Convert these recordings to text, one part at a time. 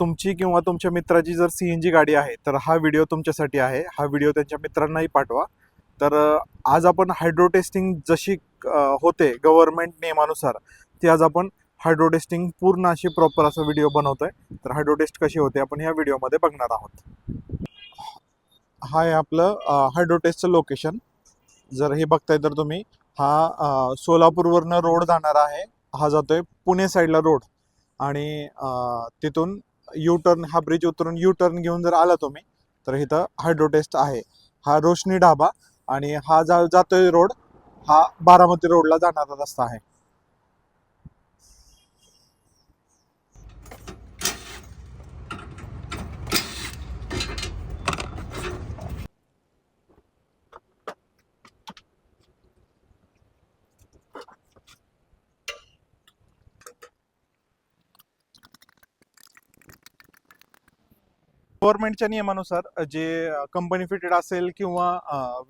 तुमची किंवा तुमच्या मित्राची जर सी एन जी गाडी आहे तर हा व्हिडिओ तुमच्यासाठी आहे. हा व्हिडिओ त्यांच्या मित्रांनाही पाठवा. तर आज आपण हायड्रो टेस्टिंग जशी होते गव्हर्नमेंट नियमानुसार ती आज आपण हायड्रो टेस्टिंग पूर्ण अशी प्रॉपर असा व्हिडिओ बनवतोय. तर हायड्रो टेस्ट कशी होते आपण ह्या व्हिडिओमध्ये बघणार आहोत. हा आहे आपलं हायड्रो टेस्टचं लोकेशन. जर हे बघताय तर तुम्ही हा सोलापूरवरनं रोड जाणार आहे. हा जातोय पुणे साईडला रोड. आणि तिथून यू टर्न हा ब्रिज उतरून यू टर्न घेऊन जर आला तुम्ही तर इथं हायड्रो टेस्ट आहे. हा रोशनी ढाबा आणि हा जा जातोय रोड हा बारामती रोडला जाणारा रस्ता आहे. गव्हर्नमेंटच्या नियमानुसार जे कंपनी फिटेड असेल किंवा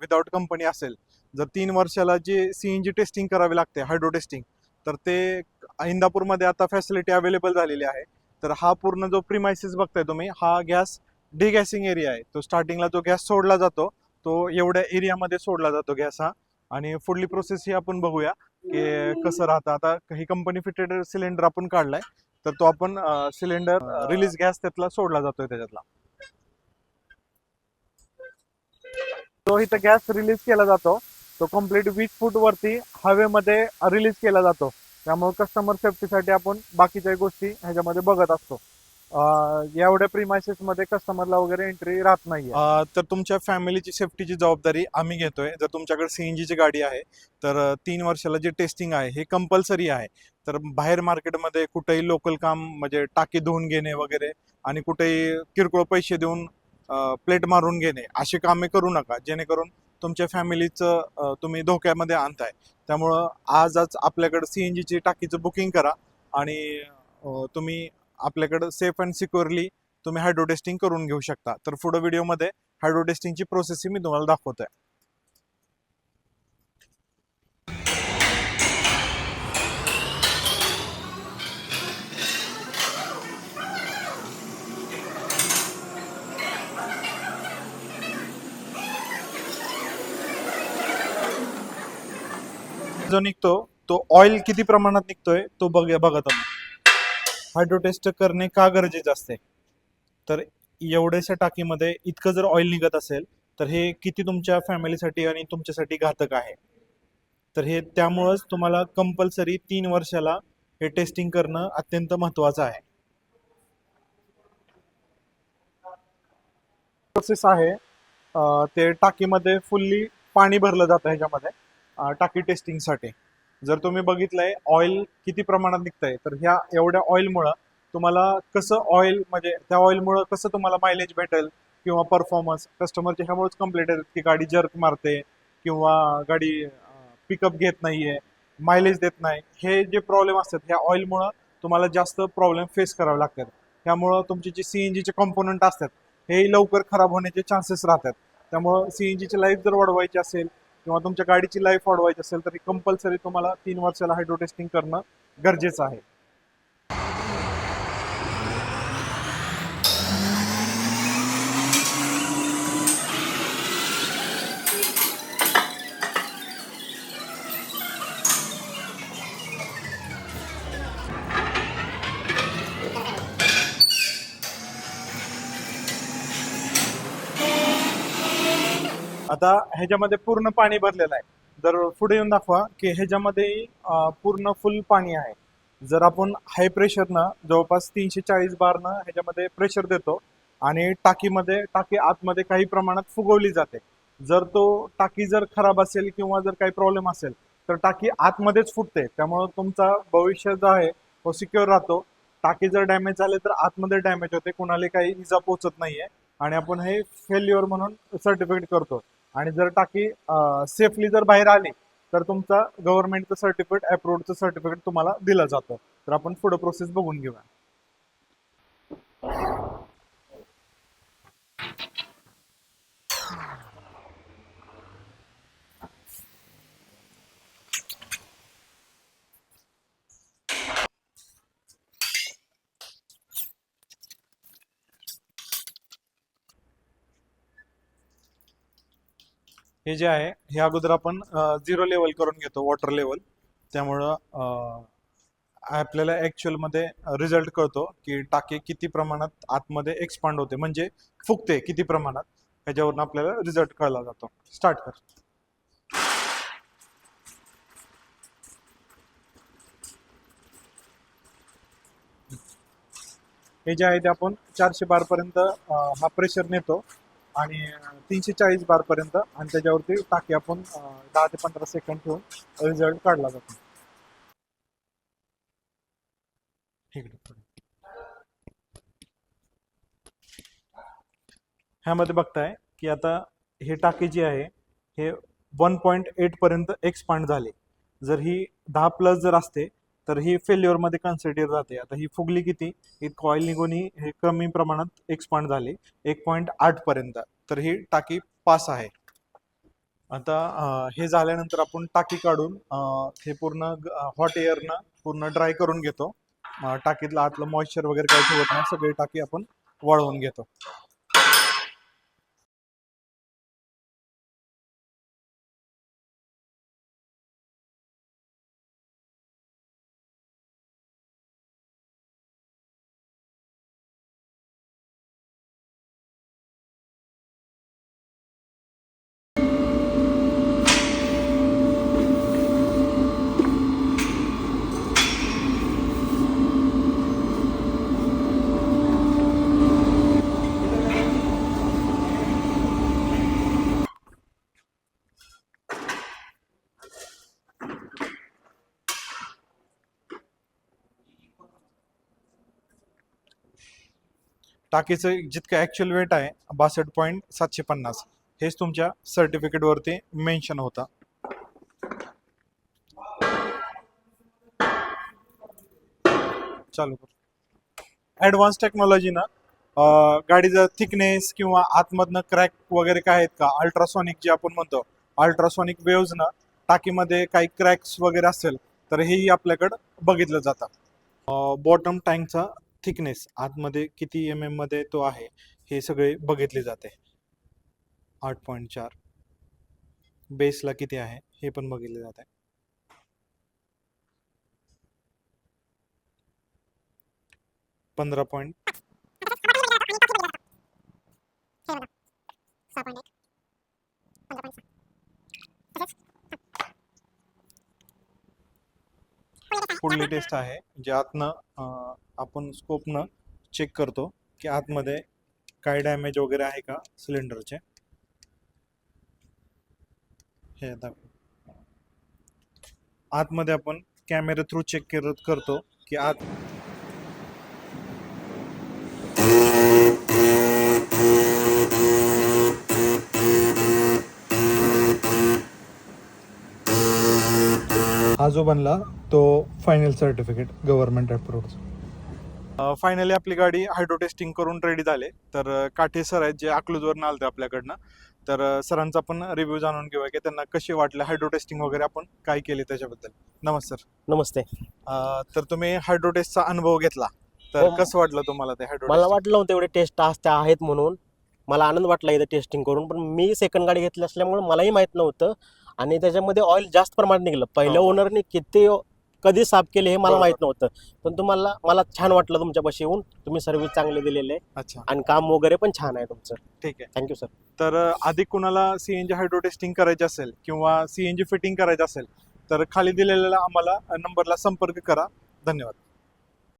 विदाउट कंपनी असेल जर तीन वर्षाला जे सी एन जी टेस्टिंग करावी लागते हायड्रो टेस्टिंग तर ते इंदापूरमध्ये आता फॅसिलिटी अवेलेबल झालेली आहे. तर हा पूर्ण जो प्रिमायसिस बघताय तुम्ही हा गॅस डिगॅसिंग एरिया आहे. तो स्टार्टिंगला जो गॅस सोडला जातो तो एवढ्या एरियामध्ये सोडला जातो गॅस हा. आणि पुढली प्रोसेस ही आपण बघूया की कसं राहतं. आता ही कंपनी फिटेड सिलेंडर आपण काढलाय तर तो आपण सिलेंडर रिलीज गॅस त्यातला सोडला जातोय त्याच्यातला. तो इथं गॅस रिलीज केला जातो. तो कंप्लीट वीस फूट वरती हवेमध्ये रिलीज केला जातो. त्यामुळे कस्टमर सेफ्टीसाठी आपण बाकीच्या गोष्टी ह्याच्यामध्ये बघत असतो. एवढ्या प्रिमायसेस मध्ये कस्टमरला वगैरे एंट्री राहत नाही तर तुमच्या फॅमिलीची सेफ्टीची जबाबदारी आम्ही घेतोय. जर तुमच्याकडे सीएनजीची गाडी आहे तर तीन वर्षाला जे टेस्टिंग आहे हे कंपल्सरी आहे. तर बाहेर मार्केटमध्ये कुठेही लोकल काम म्हणजे टाकी धुवून घेणे वगैरे आणि कुठेही किरकोळ पैसे देऊन प्लेट मारून घेणे. अशी कामे करू नका. जेणेकरून तुमच्या फॅमिलीचं तुम्ही धोक्यामध्ये आणताय. त्यामुळं आजच आपल्याकडं सी एन जीची टाकीचं बुकिंग करा आणि तुम्ही आपल्याकडं सेफ अँड सिक्युअरली तुम्ही हायड्रो टेस्टिंग करून घेऊ शकता. तर पुढं व्हिडिओमध्ये हायड्रो टेस्टिंगची प्रोसेस मी तुम्हाला दाखवतोय. जो निघतो तो ऑइल किती प्रमाणात निघतोय तो बघ बघा हायड्रो टेस्ट करणे का गरजेचे असते? तर एवढ्याशा टाकीमध्ये इतकं जर ऑइल निघत असेल तर हे किती तुमच्या फॅमिलीसाठी आणि तुमच्यासाठी घातक आहे? तर हे त्यामुळंच तुम्हाला कंपल्सरी तीन वर्षाला हे टेस्टिंग करणं अत्यंत महत्वाचं आहे. प्रोसेस आहे. ते टाकीमध्ये फुल्ली पाणी भरलं जातं ह्याच्यामध्ये. टाकी टेस्टिंगसाठी. जर तुम्ही बघितलंय ऑइल किती प्रमाणात निघतंय तर ह्या एवढ्या ऑइलमुळं तुम्हाला कसं ऑइल म्हणजे त्या ऑइलमुळं कसं तुम्हाला मायलेज भेटेल किंवा परफॉर्मन्स कस्टमरचे ह्यामुळेच कंप्लेंट येतात की गाडी जर्क मारते किंवा गाडी पिकअप घेत नाहीये मायलेज देत नाही. हे जे प्रॉब्लेम असतात ह्या ऑइलमुळं तुम्हाला जास्त प्रॉब्लेम फेस करावे लागतात. त्यामुळं तुमचे जे सी एन जीचे कॉम्पोनंट असतात हे लवकर खराब होण्याचे चान्सेस राहतात. त्यामुळं सी एन जीची लाईफ जर वाढवायची असेल किंवा तुमच्या गाडीची लाईफ वाढवायची असेल तर कंपल्सरी तुम्हाला तीन वर्षाला हायड्रो टेस्टिंग करणं गरजेचं आहे. आता ह्याच्यामध्ये पूर्ण पाणी भरलेलं आहे. जर पुढे येऊन दाखवा की ह्याच्यामध्ये पूर्ण फुल पाणी आहे. जर आपण हाय प्रेशरनं जवळपास तीनशे चाळीस बारनं ह्याच्यामध्ये प्रेशर देतो आणि टाकीमध्ये टाकी आतमध्ये काही प्रमाणात फुगवली जाते. जर तो टाकी जर खराब असेल किंवा जर काही प्रॉब्लेम असेल तर टाकी आतमध्येच फुटते. त्यामुळं तुमचा भविष्य जो आहे तो सिक्युअर राहतो. टाकी जर डॅमेज झाले तर आतमध्ये डॅमेज होते. कोणाला काही इजा पोचत नाहीये. आणि आपण हे फेल्युअर म्हणून सर्टिफिकेट करतो. आणि जर टाकी सेफली जर बाहेर आली तर तुमचा गव्हर्नमेंटचं सर्टिफिकेट अप्रूव्हडचं सर्टिफिकेट तुम्हाला दिलं जातं. तर आपण पुढे प्रोसेस बघून घेऊया. हे जे आहे हे अगोदर आपण झिरो लेवल करून घेतो वॉटर लेवल त्यामुळं आपल्याला ॲक्च्युअलमध्ये मध्ये रिझल्ट कळतो की टाकी किती प्रमाणात आतमध्ये एक्सपांड होते. म्हणजे फुगते किती प्रमाणात. ह्याच्यावरून आपल्याला रिझल्ट कळला जातो. स्टार्ट कर. हे जे आहे ते आपण चारशे बार पर्यंत हा प्रेशर नेतो. आणि तीनशे चाळीस बार पर्यंत आणि त्याच्यावरती टाकी आपण दहा ते पंधरा सेकंड ठेवून रिझल्ट काढला जातो. ह्यामध्ये बघताय की आता हे टाकी जी आहे हे वन पॉईंट एट पर्यंत एक्सपांड झाले. जर ही दहा प्लस जर असते तर ही फेल्युअरमध्ये कन्सिडर जाते. आता ही फुगली किती? ही कॉईल निघून ही हे कमी प्रमाणात एक्सपांड झाली. एक पॉईंट आठ पर्यंत. तर ही टाकी पास आहे. आता हे झाल्यानंतर आपण टाकी काढून हे पूर्ण हॉट एअरनं पूर्ण ड्राय करून घेतो. टाकीतलं आतलं मॉइश्चर वगैरे काही ठेवत नाही. सगळी टाकी आपण वाळवून घेतो. टाकीचं जितकं ऍक्च्युअल वेट आहे बासष्ट पॉईंट सातशे पन्नास. हेच तुमच्या सर्टिफिकेट वरती मेन्शन होता. चालू कर. ऍडव्हान्स गाडी जर थिकनेस किंवा आतमधनं क्रॅक वगैरे काय आहेत का? अल्ट्रासॉनिक जे आपण म्हणतो अल्ट्रासॉनिक वेव्हजनं टाकीमध्ये काही क्रॅक्स वगैरे असेल तर हेही आपल्याकडं बघितलं जातं. बॉटम टँकचा थिकनेस आतमध्ये किती एम एममध्ये तो आहे हे सगळे बघितले जाते. आठ पॉईंट चार. बेसला किती आहे हे पण बघितले जाते. पंधरा पॉईंट पुढली टेस्ट आहे जे आतनं आपण स्कोपनं चेक करतो की आतमध्ये काय डॅमेज वगैरे आहे का सिलेंडरचे हे दाखव. आतमध्ये आपण कॅमेरे थ्रू चेक करत करतो की आत हा जो बनला तो final certificate government approved finally आपली गाडी हायड्रो टेस्टिंग करून रेडी झाले. तर काठे सर आहेत जे अकलूजवरून आलते आपल्याकडनं. तर सरांचा पण रिव्ह्यू जाणून घेऊया की त्यांना कसे वाटले हायड्रो टेस्टिंग वगैरे आपण काय केले त्याच्याबद्दल. नमस्कार. नमस्ते. तर तुम्ही हायड्रो टेस्टचा अनुभव घेतला. तर हो. कसं वाटलं तुम्हाला ते हायड्रो मला वाटलं नव्हतं एवढे टेस्ट असते आहेत म्हणून. मला आनंद वाटला इथं टेस्टिंग करून. पण मी सेकंड गाडी घेतली असल्यामुळे मलाही माहीत नव्हतं. आणि त्याच्यामध्ये ऑइल जास्त प्रमाणात निघलं. पहिल्या हो. ओनरने किती कधी साफ केले हे मला. माहीत नव्हतं. पण तुम्हाला मला छान वाटलं तुमच्यापाशी येऊन. तुम्ही सर्व्हिस चांगले दिलेले आहे. अच्छा. आणि काम वगैरे पण छान आहे तुमचं. ठीक आहे. थँक्यू सर तर अधिक कुणाला सीएनजी हायड्रो टेस्टिंग करायची असेल किंवा सीएनजी फिटिंग करायचं असेल तर खाली दिलेल्या आम्हाला नंबरला संपर्क करा. धन्यवाद.